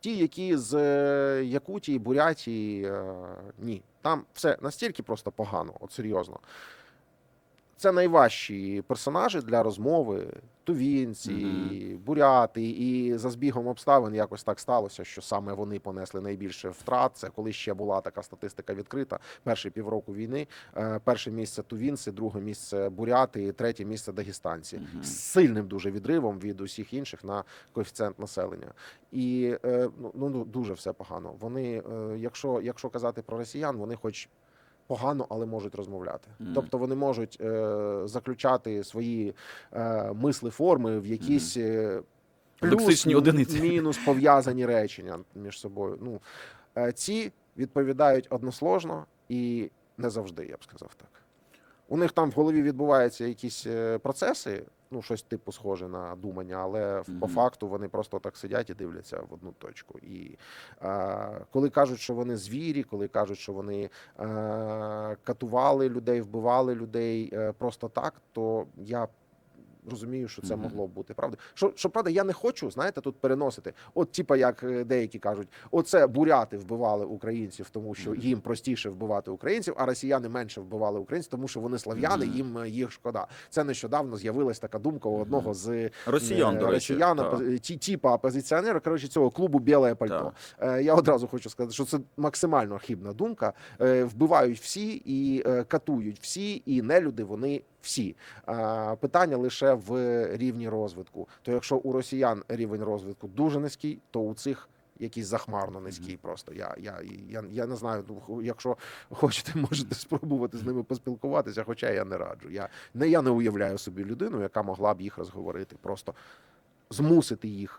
Ті, які з е, Якутії, Бурятії, е, ні. Там все настільки просто погано, от серйозно. Це найважчі персонажі для розмови. Тувінці, буряти, і за збігом обставин якось так сталося, що саме вони понесли найбільше втрат. Це коли ще була така статистика відкрита. Перші півроку війни, е, перше місце тувінці, друге місце буряти, третє місце дагестанці Мгм. з сильним дуже відривом від усіх інших на коефіцієнт населення. І е, ну, ну ну, дуже все погано. Вони, е, якщо, якщо казати про росіян, вони хоч. Погано, але можуть розмовляти. Мгм. Тобто вони можуть е, заключати свої е, мисли форми в якісь е, Лексичні плюс, одиниці. мінус пов'язані речення між собою. Ну е, ці відповідають односложно і не завжди, я б сказав так. У них там в голові відбуваються якісь е, процеси, ну щось типу схоже на думання, але по факту вони просто так сидять і дивляться в одну точку. І е, коли кажуть, що вони звірі, коли кажуть, що вони е, катували людей, вбивали людей е, просто так, то я. Розумію, що це могло бути правда. Що, що правда, я не хочу, знаєте, тут переносити. От, типа, як е, деякі кажуть, оце буряти вбивали українців, тому що їм простіше вбивати українців, а росіяни менше вбивали українців, тому що вони слав'яни, їм е, їх шкода. Це нещодавно з'явилась така думка у одного з е, Росіян, до речі. росіян, ті, типа опозиціонера, коротше, цього клубу Біле пальто. Е, Я одразу хочу сказати, що це максимально хибна думка. Вбивають всі і катують всі, і нелюди вони всі. Питання лише в рівні розвитку. То якщо у росіян рівень розвитку дуже низький, то у цих якийсь захмарно низький. Просто я, я, я, я не знаю. ну, Якщо хочете, можете спробувати з ними поспілкуватися, хоча я не раджу. Я не я не уявляю собі людину, яка могла б їх розговорити, просто змусити їх